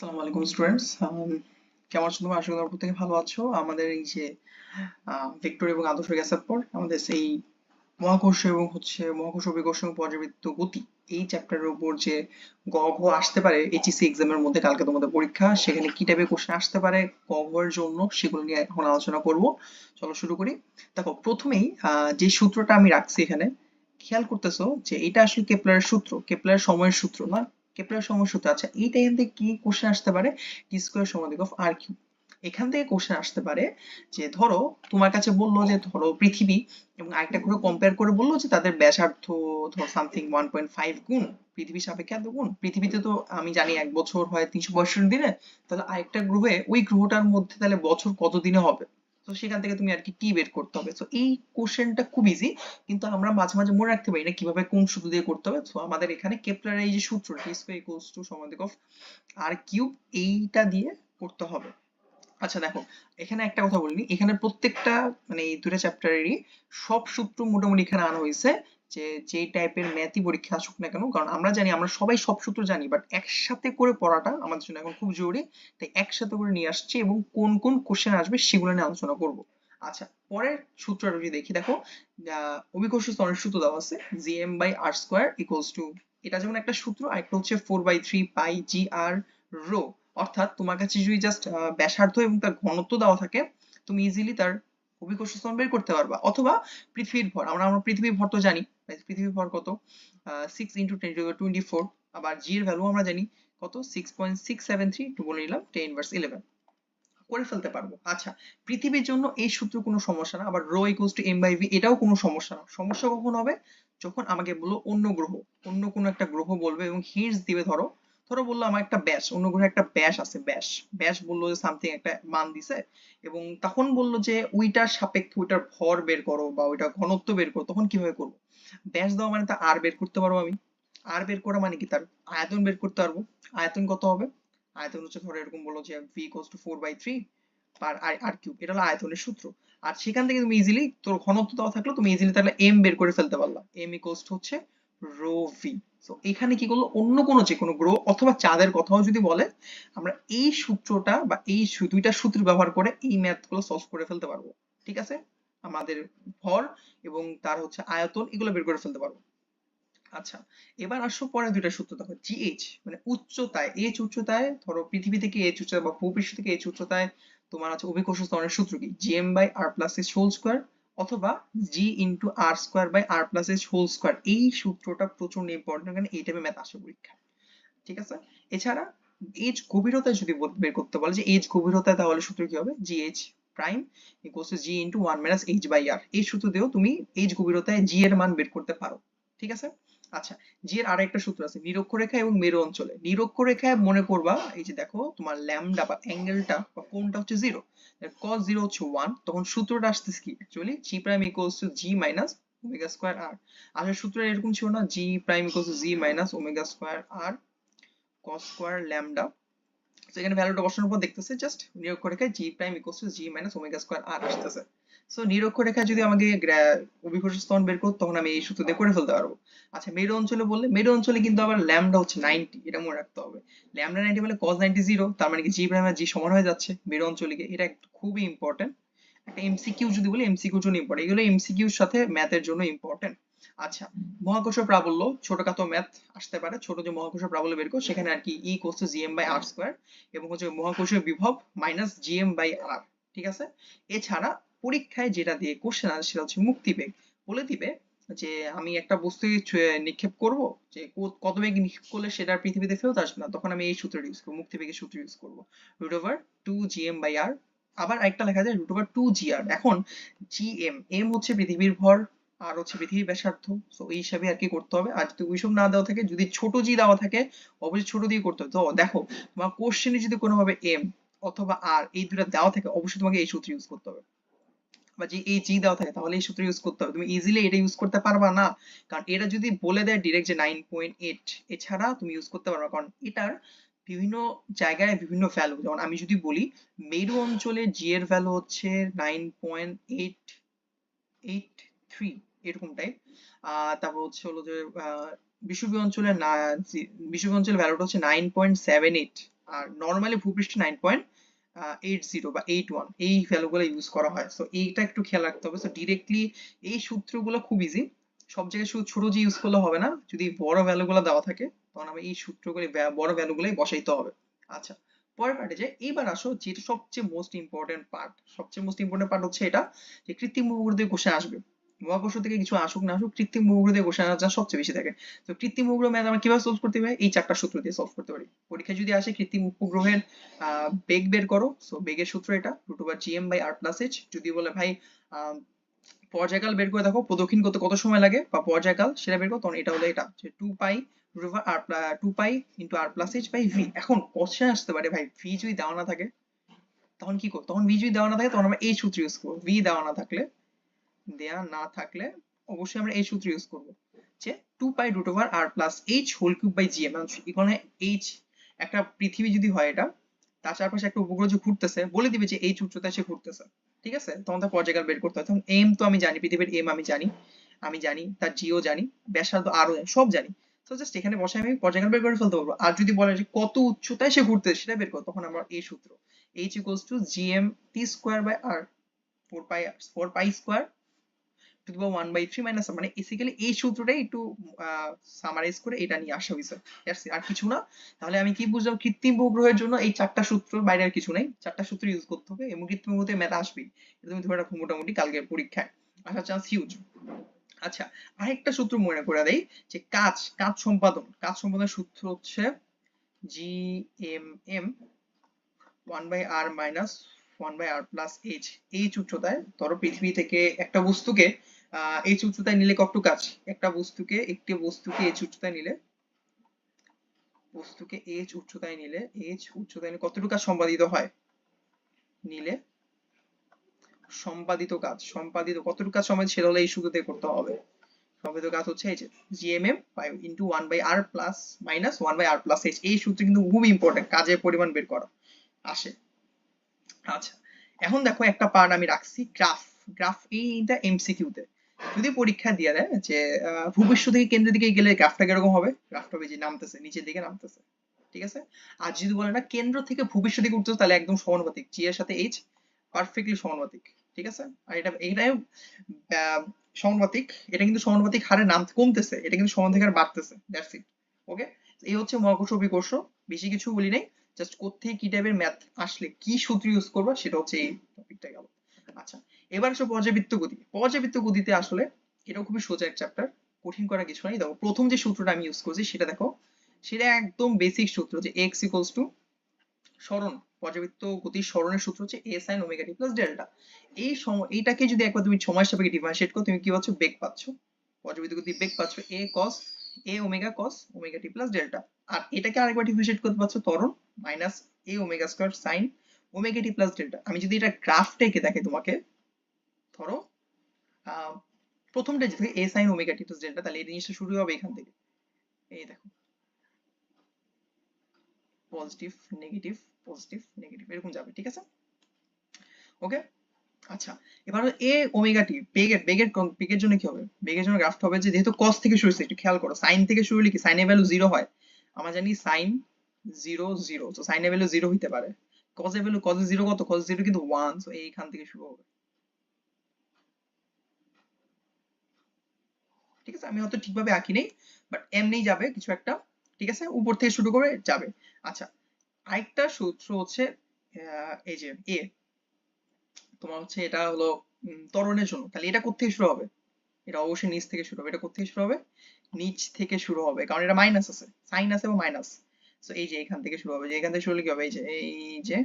আসসালামু আলাইকুম স্টুডেন্টস কেমন আছো তোমরা? আশা করি প্রত্যেকে ভালো আছো। আমাদের এই যে এবং আদর্শ গ্যাসের পর আমাদের সেই মহাকর্ষ এবং হচ্ছে মহাকর্ষ গতি, এই চ্যাপ্টারের উপর যে গ ঘ আসতে পারে এইচএসসি এক্সামের মধ্যে কালকে তোমাদের পরীক্ষা, সেখানে কি টাইপের কোশ্চেন আসতে পারে গ জন্য সেগুলো নিয়ে এখন আলোচনা করব। চলো শুরু করি। দেখো, প্রথমেই যে সূত্রটা আমি রাখছি এখানে, খেয়াল করতেছো যে এটা আসলে কেপলারের সূত্র। কেপলারের সময়ের সূত্র না? কেপলার সময় সূত্র আচ্ছা এইটা এখান থেকে কি কোশ্চেন আসতে পারে? টি স্কোয়ার সমাধিক অফ আর কিউব এখান থেকে কোশ্চেন আসতে পারে যে, ধরো, তোমার কাছে বলল যে, ধরো, পৃথিবী এবং আরেকটা করে কম্পেয়ার করে বলল যে, তাদের ব্যাসার্ধ, ধরো সামথিং ওয়ান পয়েন্ট ফাইভ গুণ পৃথিবীর সাপেক্ষে এত গুণ। পৃথিবীতে তো আমি জানি এক বছর হয় তিনশো পঁয়ষট্টি দিনে, তাহলে আরেকটা গ্রহে, ওই গ্রহটার মধ্যে তাহলে বছর কত দিনে হবে? তো সেখান থেকে তুমি আর কি টি বের করতে হবে। তো এই কোশ্চেনটা খুব ইজি কিন্তু আমরা মাঝে মাঝে মনে রাখতে পারি না কীভাবে কোন সূত্র দিয়ে করতে হবে। তো আমাদের এখানে কেপলারের এই যে সূত্র টি স্কয়ার ইকুয়ালস টু সমাধিক অফ আর কিউব এইটা দিয়ে করতে হবে। আচ্ছা দেখো, এখানে একটা কথা বলিনি। এখানে প্রত্যেকটা মানে এই দুটো চ্যাপ্টারেরই সব সূত্র মোটামুটি এখানে আনা হয়েছে। যে যে টাইপের ম্যাথই পরীক্ষা আসুক না কেন, কারণ আমরা জানি, আমরা সবাই সব সূত্র জানি বাট একসাথে করে পড়াটা আমাদের জন্য এখন খুব জরুরি, তাই একসাথে করে নিয়ে আসছি এবং কোন কোন কোশ্চেন আসবে সেগুলো নিয়ে আলোচনা করব। আচ্ছা পরের সূত্রটা যদি দেখি, দেখো অভিকর্ষ স্তরের সূত্র দেওয়া আছে G M by R square equals to এটা যেমন একটা সূত্র, আর একটা হচ্ছে four by three pi G R rho অর্থাৎ তোমার কাছে যদি জাস্ট ব্যাসার্ধ এবং তার ঘনত্ব দেওয়া থাকে, তুমি ইজিলি তার অভিকর্ষ স্তর বের করতে পারবা। অথবা পৃথিবীর ভর, আমরা আমরা পৃথিবীর ভর তো জানি পৃথিবীর ভর কত? Six into ten twenty four আবার জি এর ভ্যালু আমরা জানি কত? Six point six seven three একটু বলে নিলাম টেন ইনভার্স ইলেভেন করে ফেলতে পারব। আচ্ছা পৃথিবীর জন্য এই সূত্র কোনো সমস্যা না, আবার rho equals to M by V এটাও কোনো সমস্যা না। সমস্যা কখন হবে? যখন আমাকে বলল অন্য গ্রহ, অন্য কোনো একটা গ্রহ বলবে এবং হিটস দিবে ধরো ধরো বলল, আমার একটা ব্যাস অন্য গ্রহে একটা ব্যাস আছে ব্যাস ব্যাস বলল যে সামথিং একটা মান দিছে এবং তখন বলল যে, ওইটার সাপেক্ষে ওইটার ভর বের করো বা ওইটার ঘনত্ব বের করো, তখন কীভাবে করব? ব্যাস দেওয়া মানে তা আর বের করতে পারব আমি। আর বের করা মানে কি তার? আয়তন বের করতে পারব। আয়তন কত হবে? আয়তন হচ্ছে ধরো এরকম বলল যে V equals to four by three pi R cube এটা হলো আয়তনের সূত্র। আর সেখান থেকে তুমি ইজিলি তোর ঘনত্ব দেওয়া থাকল, তুমি ইজিলি তাহলে এম বের করে ফেলতে পারলা। এম ইকুয়ালস টু হচ্ছে রো ভি তো এখানে কি করল? অন্য কোনো যে কোনো গ্রহ অথবা চাঁদের কথাও যদি বলে, আমরা এই সূত্রটা বা এই দুইটা সূত্র ব্যবহার করে এই ম্যাথগুলো সলভ করে ফেলতে পারব। ঠিক আছে? আমাদের ভর এবং তার হচ্ছে আয়তন, এগুলো বের করে ফেলতে পারব। আচ্ছা এবার আসো পরে দুইটা সূত্র দেখো। জিএইচ মানে উচ্চতায় এইচ উচ্চতায়, ধরো পৃথিবী থেকে এইচ উচ্চতায় বা ভূপৃষ্ঠ থেকে এইচ উচ্চতায় তোমার আছে অভিকর্ষ স্তরের সূত্র কি? GM by R plus H whole square অথবা G into R square by R plus H whole square এই সূত্রটা প্রচণ্ড ইম্পর্টেন্ট কারণ এই টাইপের ম্যাথ আসে পরীক্ষা ঠিক আছে? এছাড়া এইচ গভীরতায় যদি বের করতে বলে, যে এইচ গভীরতায় তাহলে সূত্র কি হবে? G H prime equals to G into one minus H by R এই সূত্র দিয়েও তুমি এইচ গভীরতায় জি এর মান বের করতে পারো। ঠিক আছে? আচ্ছা জি এর আরেকটা সূত্র আছে, নিরক্ষরেখা এবং মেরু অঞ্চলে। নিরক্ষরেখায় মনে করবা, এই যে দেখো, তোমার ল্যামডা বা অ্যাঙ্গেলটা বা কোণটা হচ্ছে জিরো cos জিরো হচ্ছে ওয়ান তখন সূত্রটা আসতেছে কি? Actually G prime equals to G minus omega square R আসলে সূত্রটা এরকম ছিল না G prime equals to G minus omega square R cos square lambda তো এখানে ভ্যালুটা বসানোর পর দেখতেছে just নিরক্ষরেখায় G prime equals to G minus omega square R আসতেছে। সো নিরক্ষরেখা যদি আমাকে অভিকর্ষ স্তন বের করতে তখন আমি এই সূত্র দিয়ে করে ফেলতে পারব। আচ্ছা মেরু অঞ্চলে বললে, মেরু অঞ্চলে কিন্তু আবার ল্যামডা হচ্ছে 90 এটা মনে রাখতে হবে। ল্যামডা 90 মানে cos 90 জিরো তার মানে কি জি প্রাইম আর জি সমান হয়ে যাচ্ছে মেরু অঞ্চলে এটা খুবই ইম্পর্টেন্ট একটা এমসিকিউ যদি বলি এমসিকিউ জন্য ইম্পর্টেন্ট এগুলো এমসিকিউর সাথে ম্যাথের জন্য ইম্পর্টেন্ট আচ্ছা মহাকর্ষ প্রাবল্য, ছোটখাটো ম্যাথ আসতে পারে, ছোট যে মহাকর্ষ প্রাবল্য বের করো, সেখানে আর কি E two GM by R square এবং হচ্ছে মহাকর্ষীয় বিভব মাইনাস জিএম বাই আর ঠিক আছে? এছাড়া পরীক্ষায় যেটা দিয়ে কোশ্চেন আসে সেটা হচ্ছে মুক্তিবেগ বলে দিবে যে, আমি একটা বস্তু নিক্ষেপ করব, যে কত বেগ নিক্ষেপ করলে সেটা পৃথিবীতে ফেরত আসবে না, তখন আমি এই সূত্রটা ইউজ করব মুক্তিবেগের সূত্র ইউজ করব। Root over two GM by R আবার আরেকটা লেখা যায় root over two G R এখন জিএম এম হচ্ছে পৃথিবীর ভর আর হচ্ছে পৃথিবীর ব্যাসার্ধ। তো এই হিসাবে আর কি করতে হবে। আর যদি ওইসব না দেওয়া থাকে, যদি ছোট জি দেওয়া থাকে, অবশ্যই ছোট দিয়ে করতে হবে। তো দেখো, তোমার কোশ্চেনে যদি কোনোভাবে এম অথবা আর এই দুটো দেওয়া থাকে, অবশ্যই তোমাকে এই সূত্র ইউজ করতে হবে। বা যে এই জি দেওয়া থাকে, তাহলে এই সূত্র ইউজ করতে হবে। তুমি ইজিলি এটা ইউজ করতে পারবা না। কারণ এটা যদি বলে দেয় ডিরেক্ট যে 9.8 এছাড়া তুমি ইউজ করতে পারবা কারণ এটার বিভিন্ন জায়গায় বিভিন্ন ভ্যালু যেমন আমি যদি বলি, মেরু অঞ্চলে জি এর ভ্যালু হচ্ছে 9.883 এরকম টাইপ তারপর হচ্ছে হলো যে বিষুবীয় অঞ্চলে বিষুবীয় অঞ্চলের ভ্যালুটা হচ্ছে 9.78 আর নর্মালি ভূপৃষ্ঠে নাইন পয়েন্ট এইট জিরো বা এইট ওয়ান এই ভ্যালুগুলো ইউজ করা হয়। সো এইটা একটু খেয়াল রাখতে হবে। সো ডিরেক্টলি এই সূত্রগুলো খুব ইজি সব জায়গায় শুধু ছোট যে ইউজ করলে হবে না, যদি বড় ভ্যালুগুলো দেওয়া থাকে, তখন আমি এই সূত্রগুলি বড় ভ্যালুগুলোই বসাইতে হবে। আচ্ছা পরের পার্টে যে এইবার আসো, যেটা সবচেয়ে মোস্ট ইম্পর্টেন্ট পার্ট সবচেয়ে মোস্ট ইম্পর্টেন্ট পার্ট হচ্ছে এটা, যে কৃত্রিম উপগ্রহ দিয়ে কোশ্চেন আসবে। মহাকর্ষ থেকে কিছু আসুক না আসুক, কৃত্রিম উপগ্রহ দিয়ে কোশ্চেন আসার সবচেয়ে বেশি থাকে। তো কৃত্রিম উপগ্রহ ম্যাথ আমরা কীভাবে সলভ করতে পারি? এই চারটা সূত্র দিয়ে সলভ করতে পারি। পরীক্ষায় যদি আসে কৃত্রিম উপগ্রহের বেগ বের করো সো বেগের সূত্র এটা root over GM by R plus H যদি বলে ভাই পর্যায়কাল বের করে দেখো, প্রদক্ষিণ করতে কত সময় লাগে? বা পর্যায়কাল সেটা বের করো, তখন এটা হলো এটা, যে two pi R two pi into R plus H by V এখন কোশ্চেন আসতে পারে ভাই ভি যদি দেওয়া না থাকে, তখন কি করব? তখন ভি যদি দেওয়া না থাকে, তখন আমরা এই সূত্র ইউজ করব। ভি দেওয়া না থাকলে দেয়া না থাকলে অবশ্যই আমরা এই সূত্র ইউজ করব। যে two pi root over R plus H whole cube by GM এখানে এইচ একটা পৃথিবী যদি হয় এটা, তার চারপাশে একটা উপগ্রহ যে ঘুরতেছে, বলে দিবে যে এই উচ্চতায় সে ঘুরতেছে। ঠিক আছে? তখন তার পর্যায়কাল বের করতে হয়। তখন এম তো আমি জানি, পৃথিবীর এম আমি জানি আমি জানি, তার জিও জানি, ব্যাসার্ধ আরও জানি, সব জানি। তো জাস্ট এখানে বসে আমি পর্যায়কাল বের করে ফেলতে পারব। আর যদি বলে যে কত উচ্চতায় সে ঘুরতে সেটা বের করো, তখন আমার এই সূত্র H equals to GM T square by R four pi four pi square to the power one by three minus মানে বেসিক্যালি এই সূত্রটাই একটু সামারাইজ করে এটা নিয়ে আসা হয়েছে। আর কিছু না। তাহলে আমি কি বুঝলাম? কৃত্রিম উপগ্রহের জন্য এই চারটা সূত্র, বাইরে আর কিছু নেই। চারটা সূত্র ইউজ করতে হবে, এবং কৃত্রিম উপগ্রহে ম্যাথ আসবেই। এটা তুমি ধরে রাখো মোটামুটি কালকে পরীক্ষায়। আসার চান্স হিউজ আচ্ছা আরেকটা সূত্র মনে করে দেই, যে কাজ কাজ সম্পাদন। কাজ সম্পাদনের সূত্র হচ্ছে G M M one by R minus one by R plus H H উচ্চতায় ধরো পৃথিবী থেকে একটা বস্তুকে এইচ উচ্চতায় নিলে কতটুকু কাজ? একটা বস্তুকে, একটি বস্তুকে এইচ উচ্চতায় নিলে, বস্তুকে এইচ উচ্চতায় নিলে এইচ উচ্চতায় নিলে কতটুকু কাজ সম্পাদিত হয়? নিলে সম্পাদিত কাজ, সম্পাদিত কতটুকু কাজ সম্পাদিত, সেটা হলে এই সূত্র করতে হবে। সম্পাদিত কাজ হচ্ছে এই যে GMM five into one by R plus minus one by R plus H এই সূত্র কিন্তু খুব ইম্পর্টেন্ট কাজের পরিমাণ বের করা, আসে। আচ্ছা এখন দেখো একটা পার্ট আমি রাখছি গ্রাফ গ্রাফ এইটা এমসিকিউতে যদি পরীক্ষা দিয়ে দেয় যে ভূপৃষ্ঠ থেকে কেন্দ্রের দিকে গেলে গ্রাফটা কীরকম হবে? গ্রাফটা হবে নামতেছে, নিচের দিকে নামতেছে, ঠিক আছে? আর যদি বলে না, কেন্দ্র থেকে ভূপৃষ্ঠ দিকে উঠতেছে, তাহলে একদম সমানুপাতিক জি এর সাথে এইচ পারফেক্টলি সমানুপাতিক, ঠিক আছে? আর এটা, এটাই সমানুপাতিক, এটা কিন্তু সমানুপাতিক হারে নাম, কমতেছে, এটা কিন্তু সমানুপাতিক হারে বাড়তেছে দ্যাটস ইট ওকে এই হচ্ছে মহাকর্ষ অভিকর্ষ বেশি কিছু বলি নাই জাস্ট কোত্থেকে কি টাইপের ম্যাথ আসলে, কি সূত্র ইউজ করবা, সেটা হচ্ছে এই টপিকটা গেল। আচ্ছা এবার আসো পর্যাবৃত্ত গতি। পর্যাবৃত্ত গতিতে আসলে এটাও খুবই সোজা এক চ্যাপ্টার কঠিন করা কিছু নাই। দেখো, প্রথম যে সূত্রটা আমি ইউজ করছি সেটা দেখো, সেটা একদম বেসিক সূত্র যে x ইকুয়ালস টু সরণ পর্যাবৃত্ত গতির সরণের সূত্র হচ্ছে a sin omega t plus delta এই সময় এইটাকে যদি একবার তুমি সময় সাপেক্ষে ডিফারেন্সিয়েট করো, তুমি কি পাচ্ছ? বেগ পাচ্ছ। পর্যাবৃত্ত গতির বেগ পাচ্ছ a cos, a omega cos omega t plus delta আর এটাকে আরেকবার ডিফারেন্সিয়েট করতে পারছ ত্বরণ minus a omega square sin omega t plus delta আমি যদি এটা গ্রাফটা এঁকে দেখে তোমাকে, ধরো প্রথমটা যদি a sin omega t plus delta তাহলে এই জিনিসটা শুরু হবে এখান থেকে। এই দেখো। পজিটিভ নেগেটিভ পজিটিভ নেগেটিভ এরকম যাবে, ঠিক আছে? ওকে আচ্ছা এবার এ ওমেগা টি বেগের বেগের বেগের জন্য কি হবে? বেগের জন্য গ্রাফটা হবে যে যেহেতু কস থেকে শুরু হচ্ছে একটু খেয়াল করো সাইন থেকে শুরু হলে কি সাইনের ভ্যালু জিরো হয়? আমরা জানি সাইন জিরো জিরো তো সাইনের ভ্যালু জিরো হইতে পারে। কজের ভ্যালু কজের জিরো কত? কজ জিরো কিন্তু ওয়ান সো এইখান থেকে শুরু হবে। ঠিক আছে? আমি হয়তো ঠিকভাবে আঁকি নেই বাট এমনি যাবে কিছু একটা। ঠিক আছে? উপর থেকে শুরু করে যাবে। আচ্ছা আরেকটা সূত্র হচ্ছে এই যে এ তোমার হচ্ছে এটা হলো ত্বরণের জন্য। তাহলে এটা কোথেকে শুরু হবে? এটা অবশ্যই নিচ থেকে শুরু হবে। এটা কোথেকে শুরু হবে? নিচ থেকে শুরু হবে, কারণ এটা মাইনাস আছে। সাইন আছে এবং মাইনাস সো এই যে এখান থেকে শুরু হবে, যে এখান থেকে শুরু হলে কি হবে? এই যে এই যে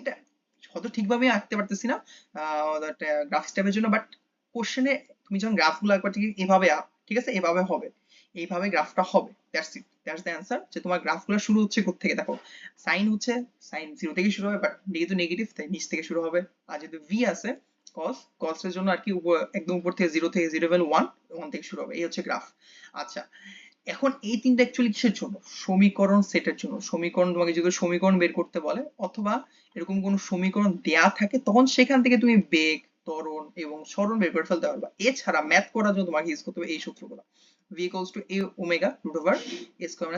এটা হয়তো ঠিকভাবে আঁকতে পারতেছি না গ্রাফ স্টেপের জন্য বাট কোশ্চেনে তুমি যখন গ্রাফগুলো একবার ঠিক এভাবে আঁক, ঠিক আছে? এভাবে হবে। এইভাবে গ্রাফটা হবে that's it that's the answer যে তোমার গ্রাফগুলো শুরু হচ্ছে থেকে? দেখো সাইন হচ্ছে সাইন জিরো থেকে শুরু হবে বাট যেহেতু নেগেটিভ তাই নিচ থেকে শুরু হবে। আর যেহেতু ভি আছে কস কসের জন্য আর কি একদম উপর থেকে জিরো থেকে জিরো লেভেল ওয়ান ওয়ান থেকে শুরু হবে। এই হচ্ছে গ্রাফ আচ্ছা এখন এই তিনটা অ্যাকচুয়ালি কিসের জন্য? সমীকরণ সেটের জন্য। সমীকরণ তোমাকে যদি সমীকরণ বের করতে বলে, অথবা এরকম কোনো সমীকরণ দেয়া থাকে, তখন সেখান থেকে তুমি বেগ, ত্বরণ এবং সরণ বের করে ফেলতে পারবা। এছাড়া ম্যাথ করার জন্য তোমাকে ইউজ করতে হবে এই সূত্রগুলো। V equals to a omega root over a square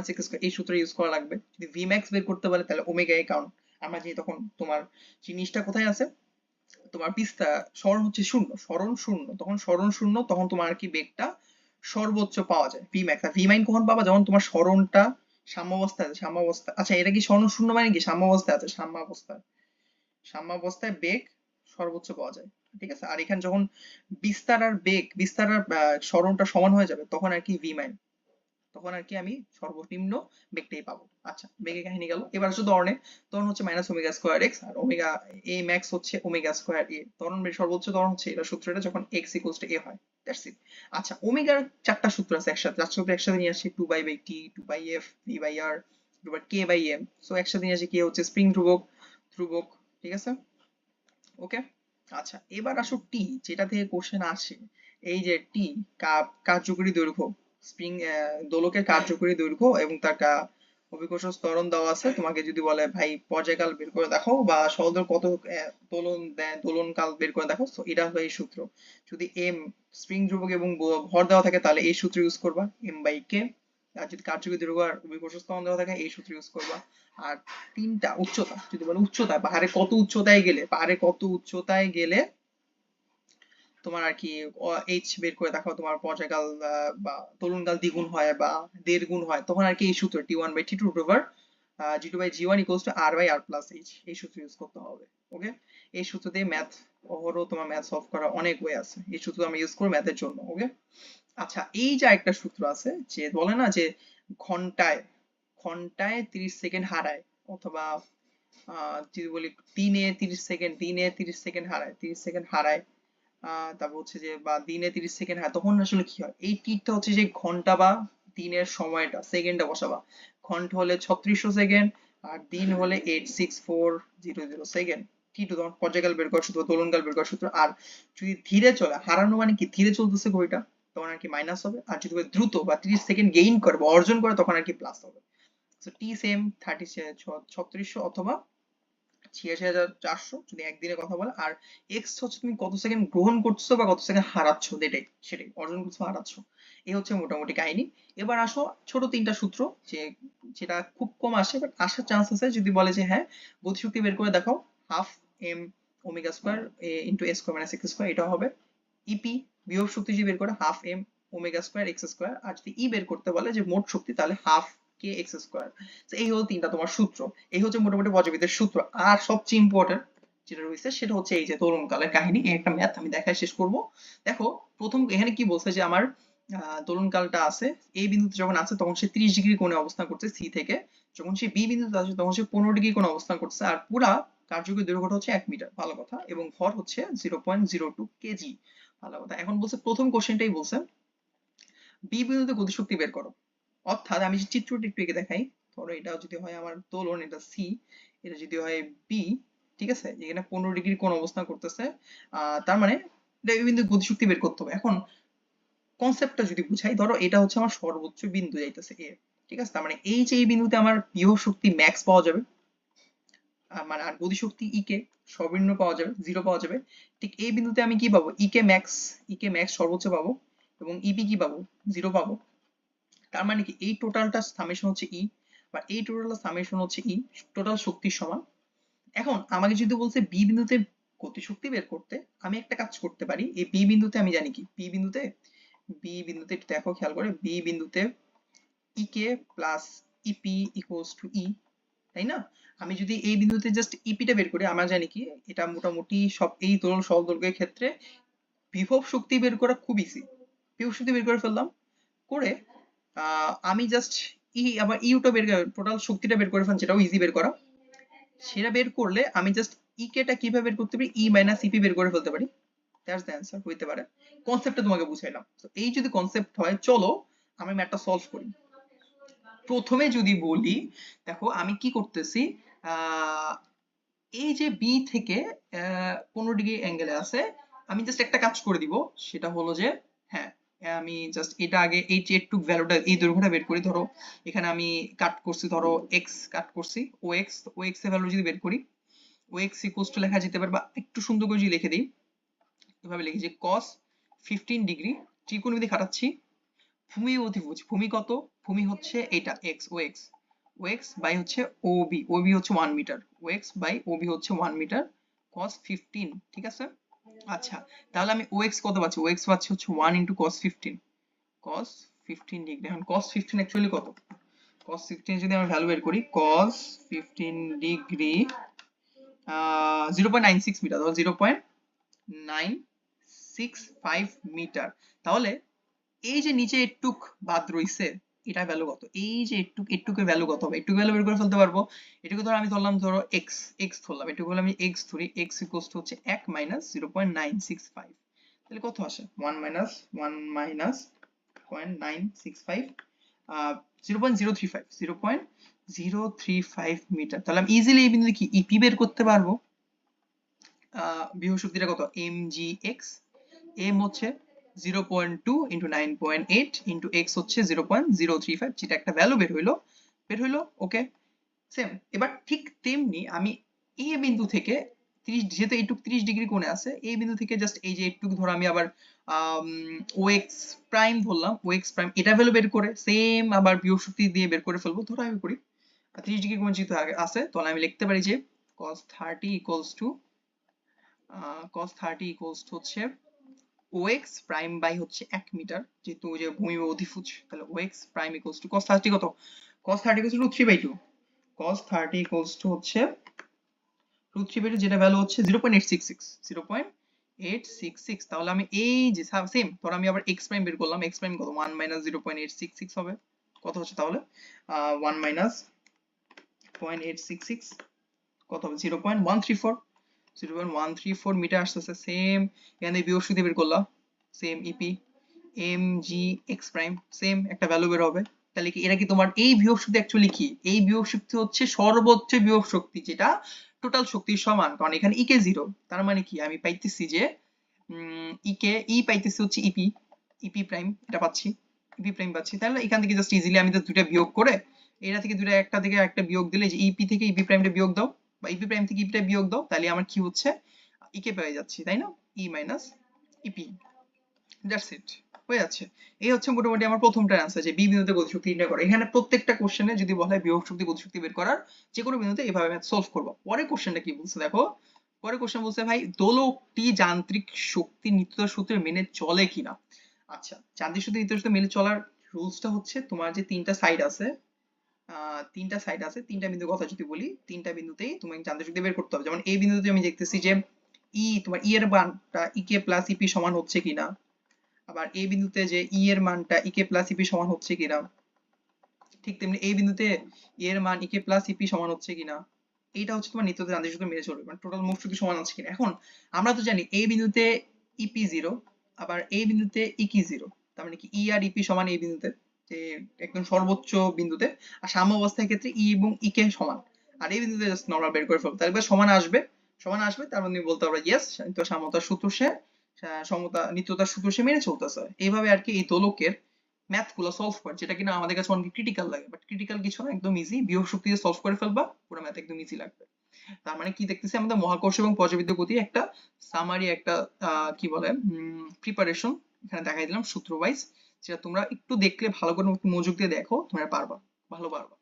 এই সূত্র ইউজ করা লাগবে। যদি v max বের করতে পারে তাহলে ওমেগা এ কারণ আমরা যে তখন তোমার জিনিসটা কোথায় আছে? তোমার বিস্তার সরণ হচ্ছে শূন্য সরণ শূন্য। তখন সরণ শূন্য তখন তোমার কি বেগটা সর্বোচ্চ পাওয়া যায়। ভি ম্যাক্স আর ভি মাইন কখন পাবা? যখন তোমার সরণটা সাম্যাবস্থায় আছে সাম্যাবস্থা আচ্ছা এটা কি সরণ শূন্য মানে কি? সাম্যাবস্থায় আছে সাম্যাবস্থায়। সাম্যাবস্থায় বেগ সর্বোচ্চ পাওয়া যায়। ঠিক আছে? আর এখানে যখন বিস্তার আর বেগ বিস্তার আর আহ, সরণটা সমান হয়ে যাবে তখন আর কি ভি মাইন তখন আর কি আমি সর্বনিম্ন বেগটাই পাবো। আচ্ছা বেগের কাহিনী গেল। এবার শুধু ত্বরণে ত্বরণ হচ্ছে মাইনাস ওমেগা স্কোয়ার এক্স আর ওমেগা এ ম্যাক্স হচ্ছে ওমেগা স্কোয়ার এ ত্বরণ বের, সর্বোচ্চ ত্বরণ হচ্ছে এটা সূত্রটা যখন এক্স ইকুয়ালস টু এ হয়। দ্যাটস ইট আচ্ছা ওমেগার চারটা সূত্র আছে একসাথে। চারটা সূত্র একসাথে নিয়ে আসি two by by T two by F V by R by K by M so একসাথে নিয়ে আসি কে হচ্ছে স্প্রিং ধ্রুবক ধ্রুবক, ঠিক আছে? ওকে আচ্ছা এবার আসো টি যেটা থেকে কোশ্চেন আসে, এই যে টি কার্যকরী দৈর্ঘ্য। স্প্রিং দোলকের কার্যকরী দৈর্ঘ্য এবং তার অভিকর্ষ ত্বরণ দেওয়া আছে। তোমাকে যদি বলে, ভাই, পর্যায়কাল বের করে দেখো বা সহদর কত দোলন দোলন কাল বের করে দেখো তো এটা হলো এই সূত্র। যদি এম স্প্রিং ধ্রুবক এবং ভর দেওয়া থাকে, তাহলে এই সূত্র ইউজ করবা। এম বাই কে আর যদি কার্যকরী দৈর্ঘ্য আর অভিকর্ষ ত্বরণ দেওয়া থাকে, এই সূত্র ইউজ করবা। আর তিনটা উচ্চতা, যদি বলে উচ্চতা, পাহাড়ে কত উচ্চতায় গেলে, পাহাড়ে কত উচ্চতায় গেলে তোমার আর কি এইচ বের করে দেখো তোমার পর্যায়কাল বা তরুণকাল দ্বিগুণ হয় বা দেড় গুণ হয়, তখন আর কি এই সূত্র T one by T two over G two by G one equals to R by R plus H এই সূত্র ইউজ করতে হবে ওকে এই সূত্র দিয়ে ম্যাথ অহরহ তোমার ম্যাথ সলভ করার অনেক ওয়ে আছে, এই সূত্র আমি ইউজ করব ম্যাথের জন্য ওকে আচ্ছা এই যে একটা সূত্র আছে, যে বলে না যে ঘন্টায় ঘন্টায় তিরিশ সেকেন্ড হারায়, অথবা যদি বলি দিনে তিরিশ সেকেন্ড দিনে তিরিশ সেকেন্ড হারায়, তিরিশ সেকেন্ড হারায় তারপর হচ্ছে যে, বা দিনে তিরিশ সেকেন্ড হয়, তখন আসলে কি হয়? এই টিকটা হচ্ছে যে ঘণ্টা বা দিনের সময়টা সেকেন্ডে বসাবা। ঘণ্টা হলে ছত্রিশশো সেকেন্ড আর দিন হলে eight six four zero zero second T two তখন পর্যায়কাল বের করার সূত্র, দোলনকাল বের করার সূত্র। আর যদি ধীরে চলে, হারানো মানে কি? ধীরে চলতেছে ঘড়িটা, তখন আর কি মাইনাস হবে। আর যদি দ্রুত বা তিরিশ সেকেন্ড গেইন করে বা অর্জন করে তখন আর কি প্লাস হবে। তো টি সেম থার্টি ছত্রিশশো অথবা ছিয়াশি হাজার চারশো, যদি একদিনের কথা বলে। আর এক্স হচ্ছে তুমি কত সেকেন্ড গ্রহণ করছ বা কত সেকেন্ড হারাচ্ছ? এটাই, সেটাই। অর্জন করছ হারাচ্ছ। এই হচ্ছে মোটামুটি কাহিনী। এবার আসো ছোট তিনটা সূত্র, যে যেটা খুব কম আসে বাট আসার চান্স আছে। যদি বলে যে হ্যাঁ গতিশক্তি বের করে দেখাও half M omega square into A square minus X square এটা হবে। ইপি বিভব শক্তি যদি বের করে half M omega square X square আর যদি ই বের করতে বলে যে মোট শক্তি, তাহলে হাফ কে এক্স স্কোয়ার এই হলো তিনটা তোমার সূত্র। এই হচ্ছে মোটামুটি সূত্র। আর সবচেয়ে ইম্পর্টেন্ট যেটা রয়েছে সেটা হচ্ছে এই যে কাহিনী। একটা ম্যাথ আমি দেখায় শেষ করব। দেখো, প্রথম এখানে কি বলছে যে আমার আছে এই বিন্দুতে যখন আছে তখন সে 30 ডিগ্রি কোণে অবস্থান করছে সি থেকে। যখন সে বি বিন্দুতে আছে তখন সে 15 ডিগ্রি কোণে অবস্থান করছে। আর পুরা কার্যকরী দৈর্ঘ্যটা হচ্ছে 1 মিটার। ভালো কথা। এবং ভর হচ্ছে 0.02 কেজি ভালো কথা। এখন বলছে প্রথম কোশ্চেনটাই বলছে বি বিন্দুতে গতিশক্তি বের করো। অর্থাৎ আমি চিত্রটি একটু এঁকে দেখাই, ধরো এটা যদি হয় আমার দোলন এটা সি এটা যদি হয় বি ঠিক আছে? এখানে পনেরো ডিগ্রি কোণ অবস্থান করতেছে তার মানে এটা বিন্দু গতিশক্তি বের করতে হবে। এখন কনসেপ্টটা যদি বুঝাই, ধরো এটা হচ্ছে আমার সর্বোচ্চ বিন্দু যাইতেছে এ ঠিক আছে? তার মানে এই যে এই বিন্দুতে আমার বিভব শক্তি ম্যাক্স পাওয়া যাবে মানে আর গতিশক্তি ই কে সর্বনিম্ন পাওয়া যাবে জিরো পাওয়া যাবে, ঠিক এই বিন্দুতে আমি কি পাবো? ই কে ম্যাক্স ই কে ম্যাক্স সর্বোচ্চ পাবো এবং ইবি কি পাবো? জিরো পাবো। তার মানে কি? এই টোটালটা সামেশন হচ্ছে ই বা এই টোটালটা সামেশন হচ্ছে ই টোটাল শক্তির সমান। এখন আমাকে যদি বলছে বি বিন্দুতে গতিশক্তি বের করতে, আমি একটা কাজ করতে পারি। এই বি বিন্দুতে আমি জানি কি? বি বিন্দুতে বি বিন্দুতে একটু দেখো, খেয়াল করে। বি বিন্দুতে E K plus EP equals to E তাই না? আমি যদি এই বিন্দুতে জাস্ট ইপিটা বের করি, আমরা জানি কি? এটা মোটামুটি সব, এই দোলন সহদৈর্ঘ্যের ক্ষেত্রে বিভব শক্তি বের করা খুব ইজি বিভব শক্তি বের করে ফেললাম, করে আমি জাস্ট ই আবার ইউটা বের টোটাল শক্তিটা বের করে ফেললাম যেটাও ইজি বের করা। সেটা বের করলে আমি জাস্ট ই কেটা কীভাবে বের করতে পারি? ই মাইনাস ইপি বের করে ফেলতে পারি। দ্যাটস দ্য অ্যান্সার হইতে পারে। কনসেপ্টটা তোমাকে বুঝাইলাম তো এই যদি কনসেপ্ট হয়, চলো আমি ম্যাথটা সলভ করি। প্রথমে যদি বলি, দেখো, আমি কি করতেছি এই যে বি থেকে পনেরো ডিগ্রি অ্যাঙ্গেলে আছে, আমি জাস্ট একটা কাজ করে দিব, সেটা হলো যে হ্যাঁ আমি জাস্ট এটা আগে এই যে একটু ভ্যালুটা এই দৈর্ঘ্যটা বের করি, ধরো এখানে আমি কাট করছি, ধরো এক্স কাট করছি ও এক্স ও এক্সের ভ্যালু যদি বের করি ও এক্স ইকুয়ালস টু লেখা যেতে পারে বা একটু সুন্দর করে যদি লিখে দিই, এভাবে লিখি যে cos 15 ডিগ্রি ত্রিকোণমিতি খাটাচ্ছি, ভূমি অতিভুজ ভূমি কত? ভূমি হচ্ছে এটা, x O x O ox by হচ্ছে ob ob হচ্ছে 1 মিটার ox বাই ob হচ্ছে 1 মিটার cos 15 ঠিক আছে? আচ্ছা তাহলে আমি ox কত পাচ্ছি? Ox পাচ্ছি হচ্ছে 1 into cos 15 cos 15 ডিগ্রি এখন cos 15 অ্যাকচুয়ালি কত? cos 15 যদি আমরা ভ্যালু বের করি, cos 15 ডিগ্রি আহ 0.96 মিটার তাহলে 0.965 মিটার তাহলে এই যে নিচে একটুক বাদ রইছে এটা ভ্যালু কত? এই যে একটু একটুকের ভ্যালু কত হবে? একটুক ভ্যালু বের করে ফেলতে পারব? এটুকু ধরো আমি ধরলাম ধরো x x ধরলাম। এটুকু আমি x ধরি, x টু হচ্ছে 1 মাইনাস 0.965 তাহলে কত আসে? 1 মাইনাস 1 মাইনাস 0.965 আহ 0.035 0.035 মিটার তাহলে আমি ইজিলি এই বিন্দুতে কি? ইপি বের করতে পারব। বিভব শক্তিটা কত? Mgx m হচ্ছে 0.2 into 9.8 into x হচ্ছে 0.035 যেটা একটা ভ্যালু বের হইল বের হইল ওকে সেম এবার ঠিক তেমনি আমি এই বিন্দু থেকে 30 যেহেতু এইটুক 30 ডিগ্রি কোণে আছে এই বিন্দু থেকে জাস্ট এই যে ধরো আমি আবার ওএক্স প্রাইম ধরলাম ওএক্স প্রাইম এটা ভ্যালু বের করে সেম আবার বিয়োগ শক্তি দিয়ে বের করে ফেলব, ধরো আমি করি 30 ডিগ্রি কোণ যেহেতু আছে, তাহলে আমি লিখতে পারি যে cos 30 equals to, ah, cos 30 equals to হচ্ছে OX প্রাইম বাই হচ্ছে 1 মিটার, যেহেতু যে ভূমি অধিভুজ, তাহলে OX prime equals to cos 30 কত? cos 30 equals to 3 by 2 cos 30 equals to হচ্ছে root 3 by 2 যেটা ভ্যালু হচ্ছে 0.866 0.866 তাহলে আমি এই যে সেম ধর আমি আবার x প্রাইম বের করলাম, x প্রাইম কত? 1 মাইনাস 0.866 হবে। কত হচ্ছে তাহলে? 1 মাইনাস 0.866 কত হবে? 0.134 0.134 মিটার আসতেছে সেম এখানে বিয়োগ শক্তি বের করলাম same EP M G X prime same একটা ভ্যালু বের হবে। তাহলে কি এটা কি তোমার এই বিয়োগ শক্তি অ্যাকচুয়ালি কি? এই বিয়োগ শক্তি হচ্ছে সর্বোচ্চ বিয়োগ শক্তি, যেটা টোটাল শক্তির সমান, কারণ এখানে ইকে জিরো তার মানে কি? আমি পাইতেছি যে ইকে ই পাইতেছি হচ্ছে ইপি ইপি প্রাইম এটা পাচ্ছি ইপি প্রাইম পাচ্ছি। তাহলে এখান থেকে জাস্ট ইজিলি আমি তো দুইটা বিয়োগ করে, এটা থেকে দুইটা, একটা থেকে একটা বিয়োগ দিলে যে ইপি থেকে ইপি প্রাইমটা বিয়োগ দাও। বা ইপি প্রাইম থেকে ইপিটা বিয়োগ দাও, তাহলে আমার কি হচ্ছে? ইকে পেয়ে যাচ্ছি, তাই না? E minus EP that's it হয়ে যাচ্ছে। এই হচ্ছে মোটামুটি আমার প্রথমটার আনসার যে বি বিন্দুতে গতিশক্তি নির্ণয় করা। এখানে প্রত্যেকটা কোশ্চেনে যদি বলা হয় বিভব শক্তি গতিশক্তি বের করার যে কোনো বিন্দুতে এভাবে ম্যাথ সলভ করব। পরে কোশ্চেনটা কি বলছে দেখো? পরে কোশ্চেন বলছে, ভাই, দোলকটি যান্ত্রিক শক্তি নিত্যতার সূত্রে মেনে চলে কিনা? আচ্ছা যান্ত্রিক শক্তি নিত্যতার সূত্রে মেনে চলার রুলসটা হচ্ছে তোমার যে তিনটা সাইড আছে তিনটা সাইড আছে, তিনটা বিন্দুর কথা যদি বলি, তিনটা বিন্দুতেই তোমাকে যান্ত্রিক বের করতে হবে। যেমন এই বিন্দুতে আমি দেখতেছি যে ই তোমার ই এর মানটা ইকে প্লাস ইপি সমান হচ্ছে কিনা। আবার এই বিন্দুতে যে ই এর মানটা ইকে প্লাস ইপি সমান হচ্ছে কিনা। ঠিক তেমনি এই বিন্দুতে ই এর মান ইকে প্লাস ইপি সমান হচ্ছে কিনা। এইটা হচ্ছে তোমার নিত্যতা যান্ত্রিক শক্তি মেনে চলবে। মানে টোটাল মোট শক্তি সমান আছে কিনা। এখন আমরা তো জানি এই বিন্দুতে ইপি জিরো আবার এই বিন্দুতে ইকি জিরো তার মানে কি ই আর ইপি সমান এই বিন্দুতে। যে একদম সর্বোচ্চ বিন্দুতে। আর সাম্য অবস্থার ক্ষেত্রে ই এবং ই কে সমান। আর এই বিন্দুতে জাস্ট নরমাল বের করে ফেলব। তাহলে সমান আসবে। সমান আসবে তার মানে বলতে পারব ইয়েস তো সাম্যতার সূত্র সে সমতা, নিত্যতার সূত্র সে মেনে চলতেছে। এইভাবে আর কি এই দোলকের ম্যাথগুলো সলভ যেটা কিনা আমাদের কাছে অনেক ক্রিটিক্যাল লাগে। বাট ক্রিটিক্যাল কিছু না, একদম ইজি বিয়োগ শক্তি দিয়ে সলভ করে ফেলবা, পুরো ম্যাথ একদম ইজি লাগবে। তার মানে কি দেখতেছি, আমাদের মহাকর্ষ এবং পর্যাবৃত্ত গতি একটা সামারি একটা কি বলে প্রিপারেশন এখানে দেখাই দিলাম সূত্র ওয়াইজ যেটা তোমরা একটু দেখলে ভালো করে মনোযোগ দিয়ে দেখো তোমরা পারবা ভালো পারবা।